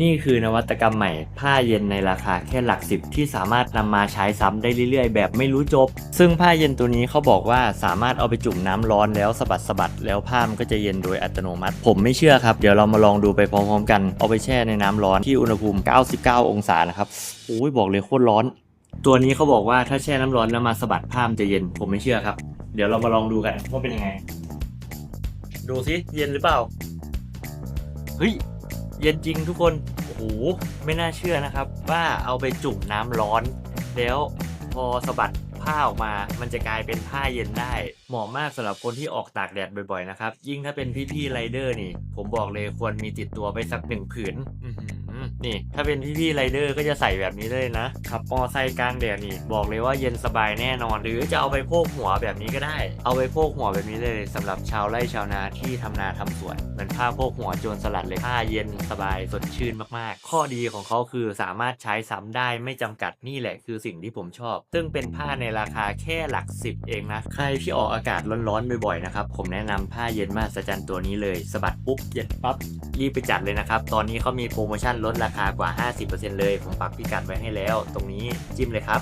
นี่คือนวัตกรรมใหม่ ผ้าเย็นในราคาแค่หลักสิบที่สามารถนำมาใช้ซ้ำได้เรื่อยๆ แบบไม่รู้จบ ซึ่งผ้าเย็นตัวนี้เขาบอกว่าสามารถเอาไปจุ่มน้ำร้อนแล้วสะบัดสะบัดแล้วผ้ามันก็จะเย็นโดยอัตโนมัติ ผมไม่เชื่อครับ เดี๋ยวเรามาลองดูไปพร้อมๆ กัน เอาไปแช่ในน้ำร้อนที่อุณหภูมิ 99 องศานะครับโอ้ยบอกเลยโคตรร้อน ตัวนี้เขาบอกว่าถ้าแช่น้ำร้อนแล้วมาสะบัดผ้ามันจะเย็น ผมไม่เชื่อครับ เดี๋ยวเรามาลองดูกันว่าเป็นยังไง ดูสิเย็นหรือเปล่า เฮ้ย เย็นจริงทุกคน โอ้โห ไม่น่าเชื่อนะครับ ว่าเอาไปจุ่มน้ำร้อน แล้วพอสะบัดผ้าออกมา มันจะกลายเป็นผ้าเย็นได้ เหมาะมากสำหรับคนที่ออกตากแดดบ่อยๆนะครับ ยิ่งถ้าเป็นพี่ๆไรเดอร์นี่ ผมบอกเลยควรมีติดตัวไปสักหนึ่งผืน นี่ ถ้าเป็นพี่ๆไรเดอร์ก็จะใส่แบบนี้เลยนะ ขับมอไซค์กลางแดดนี่ บอกเลยว่าเย็นสบายแน่นอน หรือจะเอาไปโพกหัวแบบนี้ก็ได้ เอาไปโพกหัวแบบนี้เลยสำหรับชาวไร่ชาวนาที่ทำนาทำสวนเหมือนผ้าโพกหัวโจรสลัดเลยผ้าเย็นสบายสดชื่นมากๆ ข้อดีของเขาคือสามารถใช้ซ้ำได้ไม่จำกัดนี่แหละคือสิ่งที่ผมชอบ ซึ่งเป็นผ้าในราคาแค่หลักสิบเองนะใครที่ออกอากาศร้อนๆบ่อยๆนะครับผมแนะนำผ้าเย็นมหัศจรรย์ตัวนี้เลยสะบัดปุ๊บเย็นปั๊บรีบไปจัดเลยนะครับตอนนี้เขามีโปรโมชั่นลลดราคากว่า 50%เลย ผมปักพิกัดไว้ให้แล้ว ตรงนี้จิ้มเลยครับ